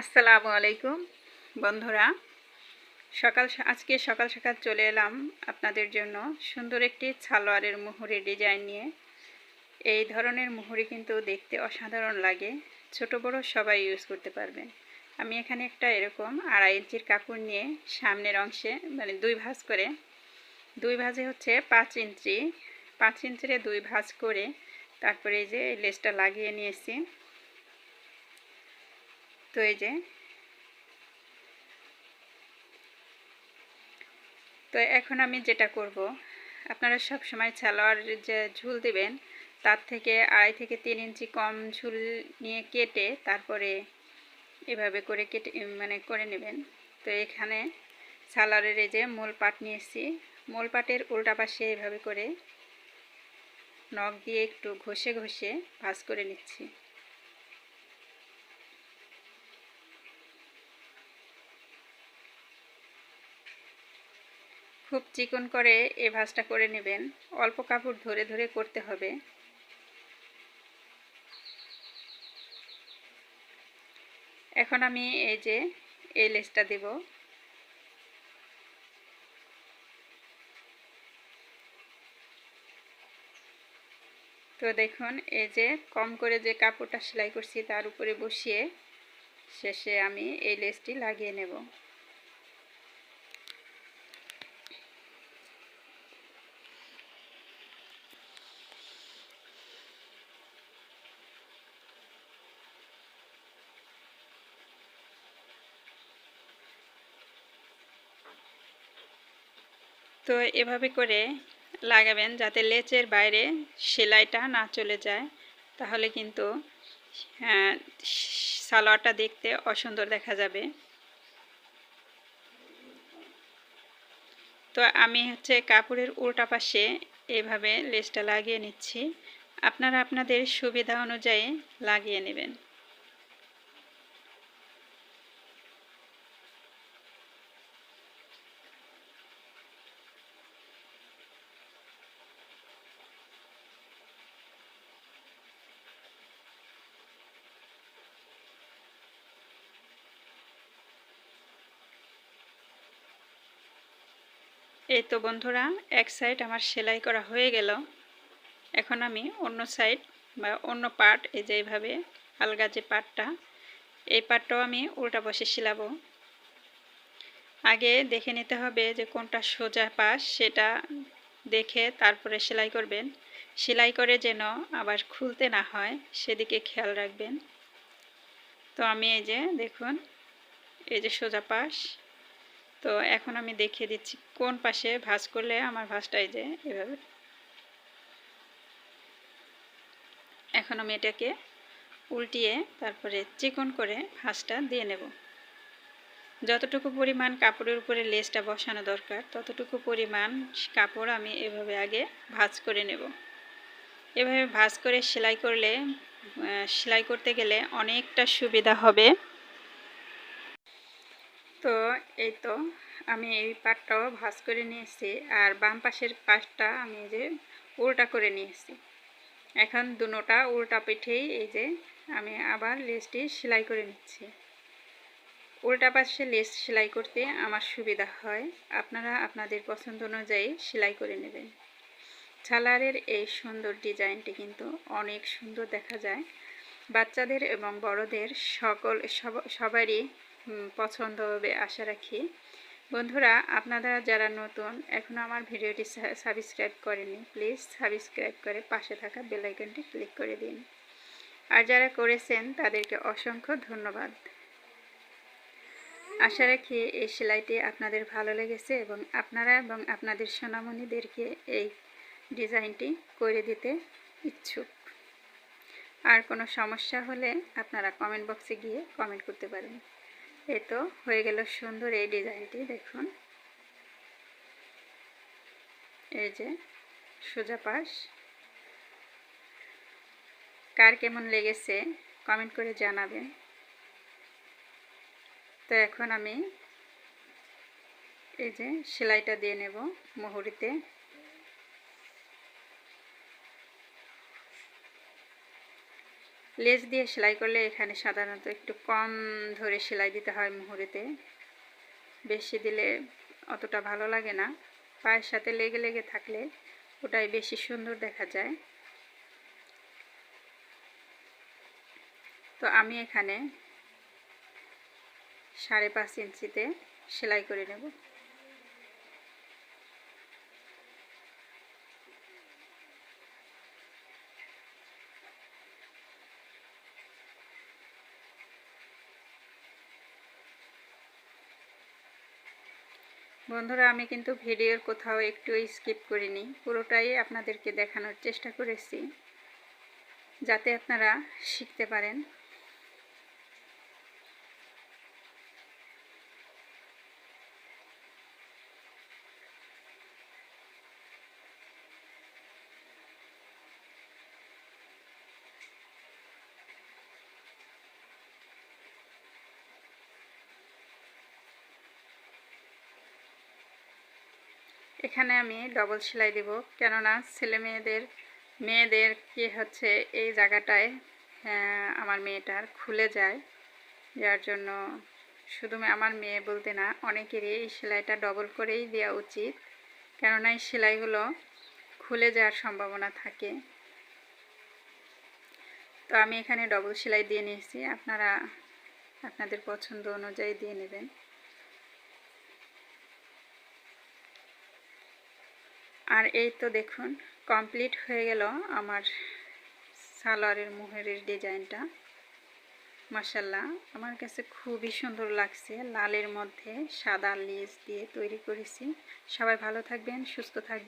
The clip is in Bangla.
আসসালামু আলাইকুম, বন্ধুরা। সকাল আজকে সকাল সকাল চলে এলাম আপনাদের জন্য সুন্দর একটি সালোয়ারের মুহুরি ডিজাইন নিয়ে। এই ধরনের মুহুরি কিন্তু দেখতে অসাধারণ লাগে, ছোট বড় সবাই ইউজ করতে পারবেন আমি এখানে একটা এরকম আড়াই ইঞ্চির কাপড় নিয়ে সামনের অংশে মানে দুই ভাঁজ করে, দুই ভাঁজে হচ্ছে পাঁচ ইঞ্চি, পাঁচ ইঞ্চিরে দুই ভাঁজ করে তারপরে এই যে লেসটা লাগিয়ে নিয়েছি। তো এই যে। তো এখন আমি যেটা করব, আপনারা সব সময় সালোয়ার যে ঝুল দিবেন, তার থেকে আড়াই থেকে তিন ইঞ্চি কম ঝুল নিয়ে কেটে তারপরে এভাবে করে কেটে মানে করে নেবেন। তো এখানে সালোয়ারের এই যে মূল পাট নিয়েছি মূল পাটের উল্টা পাশে এভাবে করে নখ দিয়ে একটু ঘষে ঘষে ভাজ করে নিচ্ছি। খুব চিকন করে এ ভাজটা করে নেবেন। অল্প কাপড় ধরে ধরে করতে হবে। এখন আমি এই যে এই লেসটা দেব। তো দেখুন, এই যে কম করে যে কাপড়টা সেলাই করছি তার উপরে বসিয়ে শেষে আমি এই লেসটি লাগিয়ে নেব। তো এভাবে করে লাগাবেন যাতে লেচের বাইরে সেলাইটা না চলে যায়। তাহলে কিন্তু হ্যাঁ, সালোয়ারটা দেখতে অসুন্দর দেখা যাবে। তো আমি হচ্ছে কাপড়ের উল্টা পাশে এভাবে লেসটা লাগিয়ে নিচ্ছি। আপনারা আপনাদের সুবিধা অনুযায়ী লাগিয়ে নেবেন। এই তো বন্ধুরা, এক সাইড আমার সেলাই করা হয়ে গেল। এখন আমি অন্য সাইড বা অন্য পার্ট এই যে এইভাবে আলগা যে পার্টটা এই পার্টটাও আমি উল্টা বসে সেলাবো আগে দেখে নিতে হবে যে কোনটা সোজা পাশ সেটা দেখে তারপরে সেলাই করবেন। সেলাই করে যেন আবার খুলতে না হয়, সেদিকে খেয়াল রাখবেন। তো আমি এই যে দেখুন, এই যে সোজা পাশ তো এখন আমি দেখিয়ে দিচ্ছি কোন পাশে ভাজ করলে আমার ভাজটা এই যে এভাবে। এখন আমি এটাকে উল্টিয়ে তারপরে চিকন করে ভাঁজটা দিয়ে নেব। যতটুকু পরিমাণ কাপড়ের উপরে লেসটা বসানো দরকার, ততটুকু পরিমাণ কাপড় আমি এভাবে আগে ভাজ করে নেব। এভাবে ভাজ করে সেলাই করলে সেলাই করতে গেলে অনেকটা সুবিধা হবে। তো এই তো আমি এই পাটটাও ভাজ করে নিয়েছি আর বাম পাশের পাশটা আমি যে উল্টা করে নিয়েছি। এখন দুনোটা উল্টা পিঠেই এই যে আমি আবার লেসটি সেলাই করে নিচ্ছি। উল্টা পাশে লেস সেলাই করতে আমার সুবিধা হয়। আপনারা আপনাদের পছন্দ অনুযায়ী সেলাই করে নেবেন। ছালারের এই সুন্দর ডিজাইনটি কিন্তু অনেক সুন্দর দেখা যায়। বাচ্চাদের এবং বড়দের সকল সবারই পছন্দ হবে আশা রাখি। বন্ধুরা, আপনারা যারা নতুন এখনও আমার ভিডিওটি সাবস্ক্রাইব করেনি প্লিজ সাবস্ক্রাইব করে পাশে থাকা বেলাইকনটি ক্লিক করে দিন। আর যারা করেছেন, তাদেরকে অসংখ্য ধন্যবাদ। আশা রাখি এই সেলাইটি আপনাদের ভালো লেগেছে এবং আপনারা এবং আপনাদের সোনামণিদেরকে এই ডিজাইনটি করে দিতে ইচ্ছুক। আর কোনো সমস্যা হলে আপনারা কমেন্ট বক্সে গিয়ে কমেন্ট করতে পারেন। এই তো হয়ে গেল সুন্দর এই ডিজাইনটি, দেখুন। এই যে সোজা পাশ। কার কেমন লেগেছে কমেন্ট করে জানাবেন। তো এখন আমি এই যে সেলাইটা দিয়ে নেব মুহুরিতে। লেজ দিয়ে সেলাই করলে এখানে সাধারণত একটু কম ধরে সেলাই দিতে হয় মুহুরিতে। বেশি দিলে অতটা ভালো লাগে না। পায়ের সাথে লেগে লেগে থাকলে ওটাই বেশি সুন্দর দেখা যায়। তো আমি এখানে সাড়ে পাঁচ ইঞ্চিতে সেলাই করে নেব। বন্ধুরা, আমি কিন্তু ভিডিওর কোথাও একটু স্কিপ করিনি। পুরোটাই আপনাদেরকে দেখানোর চেষ্টা করেছি, যাতে আপনারা শিখতে পারেন। এখানে আমি ডবল সেলাই দেব। কেননা ছেলে মেয়েদের মেয়েদের কি হচ্ছে, এই জায়গাটায় আমার মেয়েটার খুলে যায়। যার জন্য শুধু আমার মেয়ে বলতে না, অনেকেরই এই সেলাইটা ডবল করেই দেওয়া উচিত। কেননা এই সেলাইগুলো খুলে যাওয়ার সম্ভাবনা থাকে। তো আমি এখানে ডবল সেলাই দিয়ে নিয়েছি। আপনারা আপনাদের পছন্দ অনুযায়ী দিয়ে নেবেন। আর এই তো দেখুন কমপ্লিট হয়ে গেল আমার সালোয়ারের মোহরের ডিজাইনটা। মাসাল্লাহ আমার কাছে খুবই সুন্দর লাগছে। লালের মধ্যে সাদা লেস দিয়ে তৈরি করেছি। সবাই ভালো থাকবেন, সুস্থ থাকবেন।